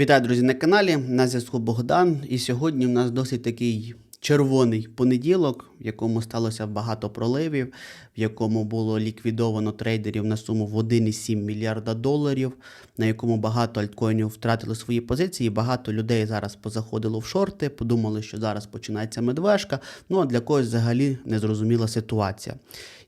Вітаю, друзі, на каналі. На зв'язку Богдан. І сьогодні в нас досить такий червоний понеділок, в якому сталося багато проливів, в якому було ліквідовано трейдерів на суму в 1,7 мільярда доларів, на якому багато альткоїнів втратили свої позиції. Багато людей зараз позаходило в шорти, подумали, що зараз починається медвежка. Ну а для когось взагалі незрозуміла ситуація.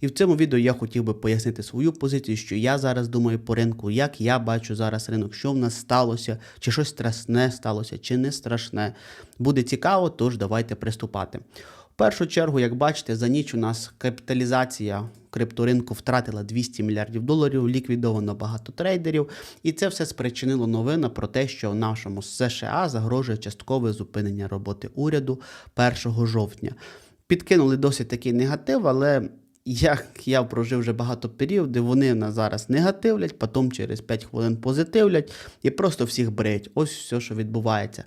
І в цьому відео я хотів би пояснити свою позицію, що я зараз думаю по ринку, як я бачу зараз ринок, що в нас сталося, чи щось страшне сталося, чи не страшне. Буде цікаво, тож давайте приступати. В першу чергу, як бачите, за ніч у нас капіталізація крипторинку втратила 200 мільярдів доларів, ліквідовано багато трейдерів, і це все спричинило новина про те, що в нашому США загрожує часткове зупинення роботи уряду 1 жовтня. Підкинули досить такий негатив, але як я прожив вже багато періодів, вони нас зараз негативлять, потім через 5 хвилин позитивлять і просто всіх бреють. Ось все, що відбувається.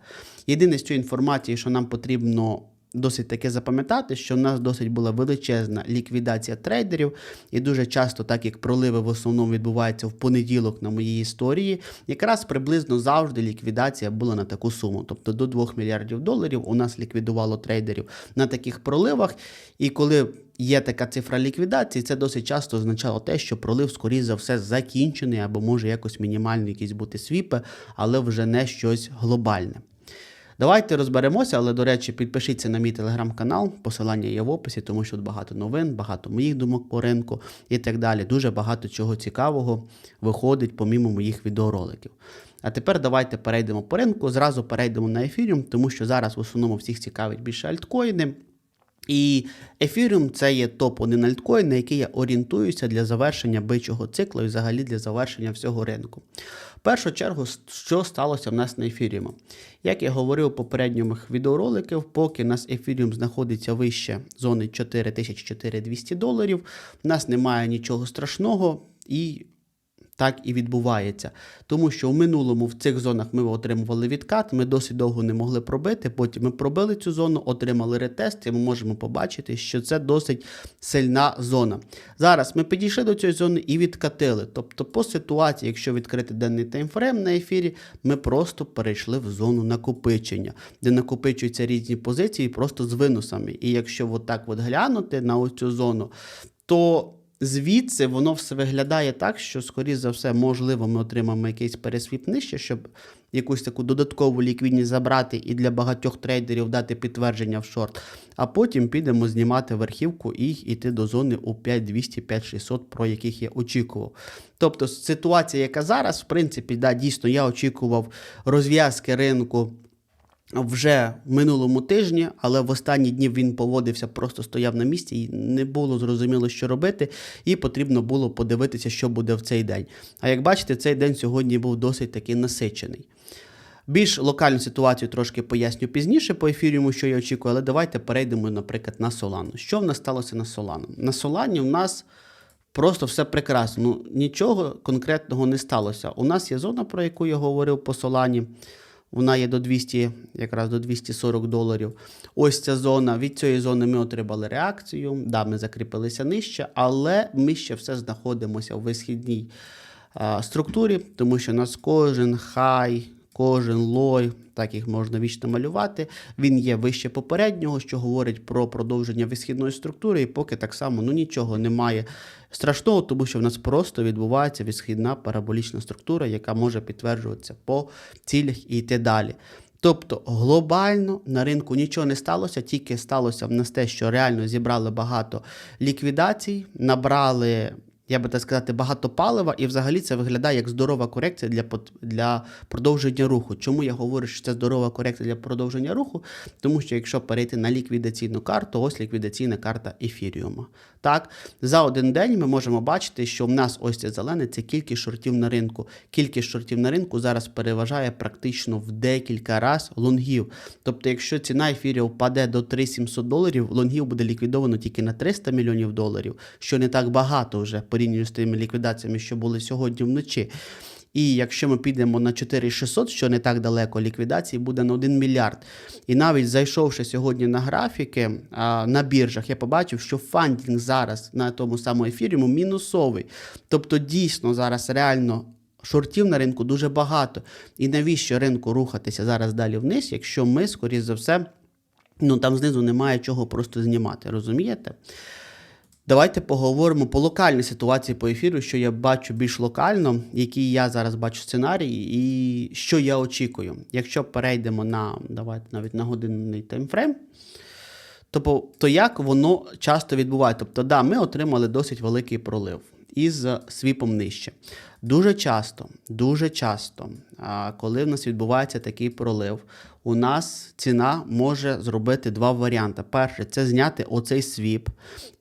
Єдине з цієї інформації, що нам потрібно досить таки запам'ятати, що в нас досить була величезна ліквідація трейдерів, і дуже часто, так як проливи в основному відбуваються в понеділок на моїй історії, якраз приблизно завжди ліквідація була на таку суму. Тобто до 2 мільярдів доларів у нас ліквідувало трейдерів на таких проливах. І коли є така цифра ліквідації, це досить часто означало те, що пролив, скоріше за все, закінчений або може якось мінімальні якісь бути свіпи, але вже не щось глобальне. Давайте розберемося, але, до речі, підпишіться на мій телеграм-канал, посилання є в описі, тому що тут багато новин, багато моїх думок по ринку і так далі. Дуже багато чого цікавого виходить помімо моїх відеороликів. А тепер давайте перейдемо по ринку, зразу перейдемо на ефіріум, тому що зараз в основному всіх цікавить більше альткоїни. І Ethereum це є топ-1 альткоін, на який я орієнтуюся для завершення бичого циклу і взагалі для завершення всього ринку. В першу чергу, що сталося в нас на Ethereum? Як я говорив у попередніх відеороликах, поки у нас Ethereum знаходиться вище зони 4400 доларів, в нас немає нічого страшного і так і відбувається. Тому що в минулому в цих зонах ми отримували відкат, ми досить довго не могли пробити. Потім ми пробили цю зону, отримали ретест, і ми можемо побачити, що це досить сильна зона. Зараз ми підійшли до цієї зони і відкатили. Тобто, по ситуації, якщо відкрити денний таймфрейм на ефірі, ми просто перейшли в зону накопичення, де накопичуються різні позиції просто з виносами. І якщо отак от глянути на оцю зону, то звідси воно все виглядає так, що, скоріш за все, можливо, ми отримаємо якийсь пересвіп нижче, щоб якусь таку додаткову ліквідність забрати і для багатьох трейдерів дати підтвердження в шорт. А потім підемо знімати верхівку і йти до зони у 5200-5600, про яких я очікував. Тобто ситуація, яка зараз, в принципі, да, дійсно я очікував розв'язки ринку вже в минулому тижні, але в останні дні він поводився, просто стояв на місці і не було зрозуміло, що робити, і потрібно було подивитися, що буде в цей день. А як бачите, цей день сьогодні був досить таки насичений. Більш локальну ситуацію трошки поясню пізніше по ефіріуму, що я очікую, але давайте перейдемо, наприклад, на Солану. Що в нас сталося на Солану? На Солані в нас просто все прекрасно. Ну, нічого конкретного не сталося. У нас є зона, про яку я говорив по Солані. Вона є до 200, якраз до 240 доларів. Ось ця зона. Від цієї зони ми отримали реакцію. Да, ми закріпилися нижче, але ми ще все знаходимося в висхідній структурі, тому що у нас кожен хай, кожен лой, так їх можна вічно малювати. Він є вище попереднього, що говорить про продовження висхідної структури, і поки так само ну, нічого немає страшного, тому що в нас просто відбувається висхідна параболічна структура, яка може підтверджуватися по цілях і йти далі. Тобто глобально на ринку нічого не сталося, тільки сталося в нас те, що реально зібрали багато ліквідацій, набрали я би так сказати, багато палива, і взагалі це виглядає як здорова корекція для для продовження руху. Чому я говорю, що це здорова корекція для продовження руху? Тому що якщо перейти на ліквідаційну карту, ось ліквідаційна карта ефіріума. Так, за один день ми можемо бачити, що в нас ось це зелене це кількість шортів на ринку. Кількість шортів на ринку зараз переважає практично в декілька разів лонгів. Тобто, якщо ціна ефірів впаде до 3700 доларів, лонгів буде ліквідовано тільки на 300 мільйонів доларів, що не так багато вже порівняно з тими ліквідаціями, що були сьогодні вночі. І якщо ми підемо на 4600, що не так далеко, ліквідації буде на 1 мільярд. І навіть зайшовши сьогодні на графіки на біржах, я побачив, що фандінг зараз на тому самому ефірі мінусовий. Тобто, дійсно зараз реально Шортів на ринку дуже багато. І навіщо ринку рухатися зараз далі вниз, якщо ми, скоріш за все, ну там знизу немає чого просто знімати, розумієте? Давайте поговоримо по локальній ситуації по ефіру, що я бачу більш локально, які я зараз бачу сценарії, і що я очікую. Якщо перейдемо на давайте навіть на годинний таймфрейм, то, то як воно часто відбувається? Тобто, да, ми отримали досить великий пролив із свіпом нижче. Дуже часто, дуже часто, коли в нас відбувається такий пролив, у нас ціна може зробити два варіанти. Перше, це зняти оцей свіп,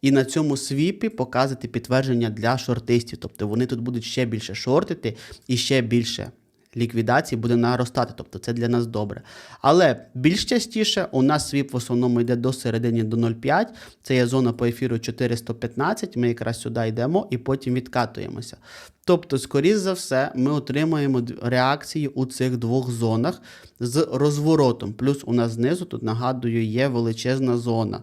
і на цьому свіпі показати підтвердження для шортистів. Тобто вони тут будуть ще більше шортити і ще більше ліквідацій буде наростати, тобто це для нас добре. Але більш частіше у нас свіп в основному йде до середини до 0,5. Це є зона по ефіру 415. Ми якраз сюди йдемо і потім відкатуємося. Тобто, скоріш за все, ми отримаємо реакції у цих двох зонах з розворотом. Плюс у нас знизу, тут нагадую, є величезна зона.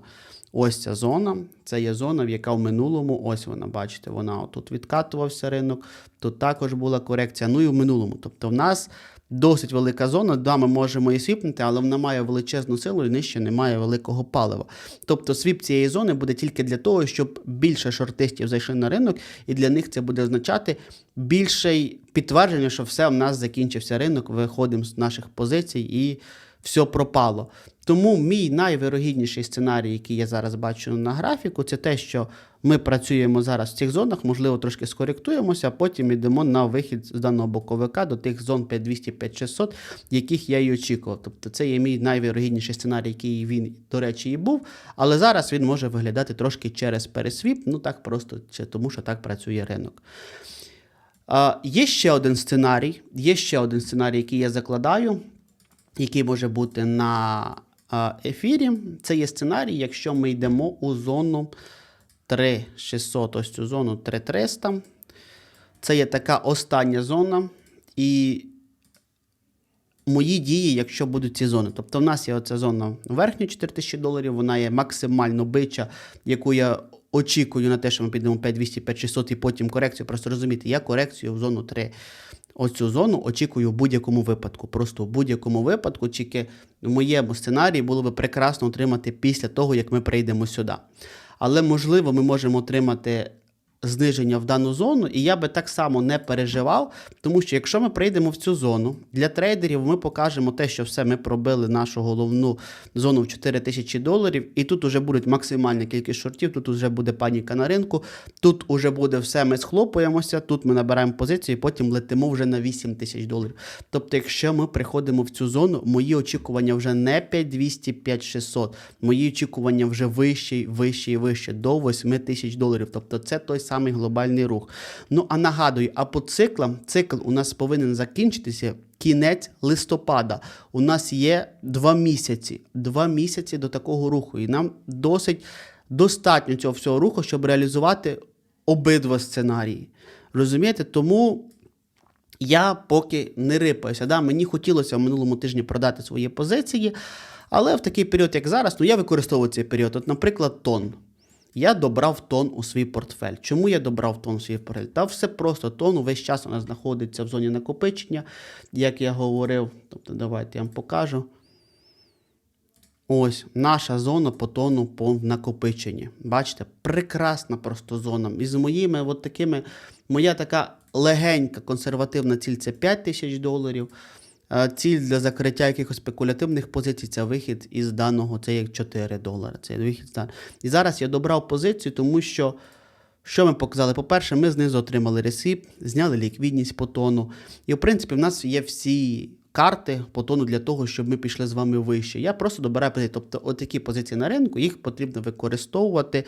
Ось ця зона, це є зона, яка в минулому, ось вона, бачите, вона тут відкатувався ринок, тут також була корекція, ну і в минулому. Тобто в нас досить велика зона, да, ми можемо і свіпнути, але вона має величезну силу і нижче немає великого палива. Тобто свіп цієї зони буде тільки для того, щоб більше шортистів зайшли на ринок, і для них це буде означати більше підтвердження, що все, в нас закінчився ринок, виходимо з наших позицій і все пропало. Тому мій найвирогідніший сценарій, який я зараз бачу на графіку, це те, що ми працюємо зараз в цих зонах, можливо, трошки скоректуємося, а потім йдемо на вихід з даного боковика до тих зон 5200-5600, яких я і очікував. Тобто це є мій найвирогідніший сценарій, який він, до речі, і був. Але зараз він може виглядати трошки через пересвіп, ну так просто чи тому, що так працює ринок. Є ще один сценарій, є ще один сценарій, який я закладаю, який може бути на ефірі. Це є сценарій, якщо ми йдемо у зону 3600, ось цю зону 3300. Це є така остання зона. І мої дії, якщо будуть ці зони. Тобто, в нас є оця зона верхня 4000 доларів, вона є максимально бича, яку я очікую на те, що ми підемо 5200, 5600 і потім корекцію. Просто розумієте, я корекцію в зону 3. Оцю зону очікую в будь-якому випадку. Просто в будь-якому випадку, тільки в моєму сценарії було би прекрасно отримати після того, як ми прийдемо сюди. Але можливо, ми можемо отримати зниження в дану зону, і я би так само не переживав, тому що якщо ми прийдемо в цю зону, для трейдерів ми покажемо те, що все, ми пробили нашу головну зону в 4 тисячі доларів, і тут вже буде максимальна кількість шортів, тут вже буде паніка на ринку, тут вже буде все, ми схлопуємося, тут ми набираємо позицію і потім летимо вже на 8 тисяч доларів. Тобто, якщо ми приходимо в цю зону, мої очікування вже не 5200, 5600, мої очікування вже вищі, вищі і вище, до 8 тисяч доларів. Тобто це той самий глобальний рух. Ну а нагадую, а по циклам, цикл у нас повинен закінчитися. Кінець листопада. У нас є два місяці. Два місяці до такого руху. І нам досить достатньо цього всього руху, щоб реалізувати обидва сценарії. Розумієте? Тому я поки не рипаюся. Да? Мені хотілося в минулому тижні продати свої позиції, але в такий період, як зараз, ну я використовую цей період. От, наприклад, тон. Я добрав тон у свій портфель. Чому я добрав тон у свій портфель? Та все просто тон увесь час у нас знаходиться в зоні накопичення, як я говорив. Тобто, давайте я вам покажу. Ось наша зона по тону по накопиченні. Бачите, прекрасна просто зона. І з моїми от такими, моя така легенька консервативна ціль це 5 тисяч доларів. Ціль для закриття якихось спекулятивних позицій це вихід із даного, це як 4 долари. Це вихід з І зараз я добрав позицію, тому що. Що ми показали? По-перше, ми знизу отримали ресип, зняли ліквідність по тону. І, в принципі, в нас є всі карти по тону для того, щоб ми пішли з вами вище. Я просто добираю позиції. Тобто, отакі позиції на ринку, їх потрібно використовувати.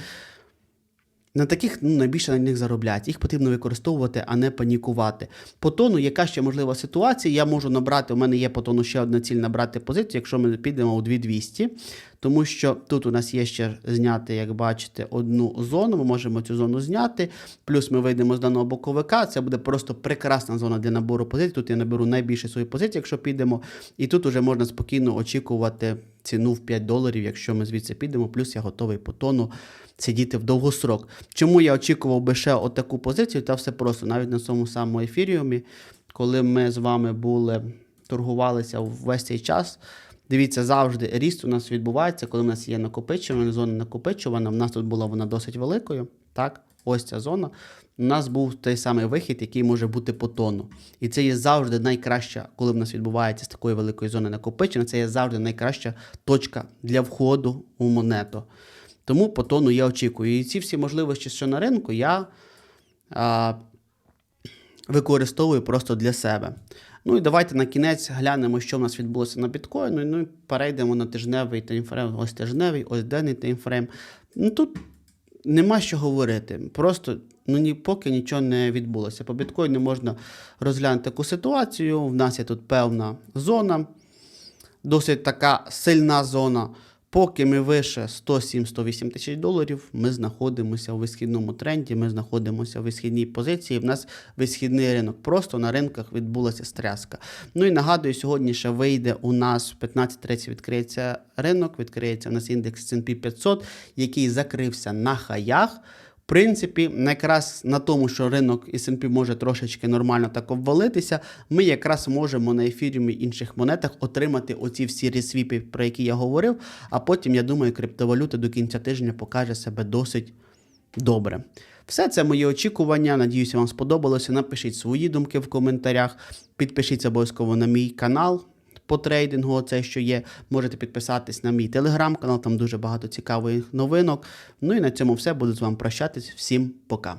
На таких ну, найбільше на них заробляють. Їх потрібно використовувати, а не панікувати. По тону, яка ще можлива ситуація, я можу набрати, у мене є по тону ще одна ціль набрати позицію, якщо ми підемо у 2200, тому що тут у нас є ще зняти, як бачите, одну зону. Ми можемо цю зону зняти. Плюс ми вийдемо з даного боковика. Це буде просто прекрасна зона для набору позицій. Тут я наберу найбільше свої позиції, якщо підемо. І тут уже можна спокійно очікувати ціну в 5 доларів, якщо ми звідси підемо. Плюс я готовий по тону сидіти в довгосрок. Чому я очікував би ще отаку позицію? Та все просто навіть на цьому самому ефіріумі. коли ми з вами були, торгувалися весь цей час. Дивіться, завжди ріст у нас відбувається, коли в нас є накопичування, зона накопичувана. У нас тут була вона досить великою. Так, ось ця зона. У нас був той самий вихід, який може бути по тону. І це є завжди найкраща, коли в нас відбувається з такої великої зони накопичення, це є завжди найкраща точка для входу у монету. Тому по тону я очікую. І ці всі можливості, що на ринку, я а, використовую просто для себе. Ну і давайте на кінець глянемо, що в нас відбулося на біткоїну. Ну і перейдемо на тижневий таймфрейм. Ось тижневий, ось денний таймфрейм. Ну тут нема що говорити. Просто ну ні поки нічого не відбулося. По біткоїну можна розглянути таку ситуацію. В нас є тут певна зона, досить така сильна зона. Поки ми вище 107-108 тисяч доларів, ми знаходимося у висхідному тренді, ми знаходимося в висхідній позиції. В нас висхідний ринок. Просто на ринках відбулася стряска. Ну і нагадую, сьогодні ще вийде у нас в 15.30 відкриється ринок, відкриється у нас індекс S&P 500, який закрився на хаях. Принципі, якраз на тому, що ринок S&P може трошечки нормально так обвалитися, ми якраз можемо на ефіріумі інших монетах отримати оці всі ресвіпи, про які я говорив. А потім, я думаю, криптовалюта до кінця тижня покаже себе досить добре. Все це мої очікування. Надіюся, вам сподобалося. Напишіть свої думки в коментарях. Підпишіться обов'язково на мій канал по трейдингу, оце що є. Можете підписатись на мій телеграм-канал, там дуже багато цікавих новинок. Ну і на цьому все. Буду з вами прощатись. Всім пока.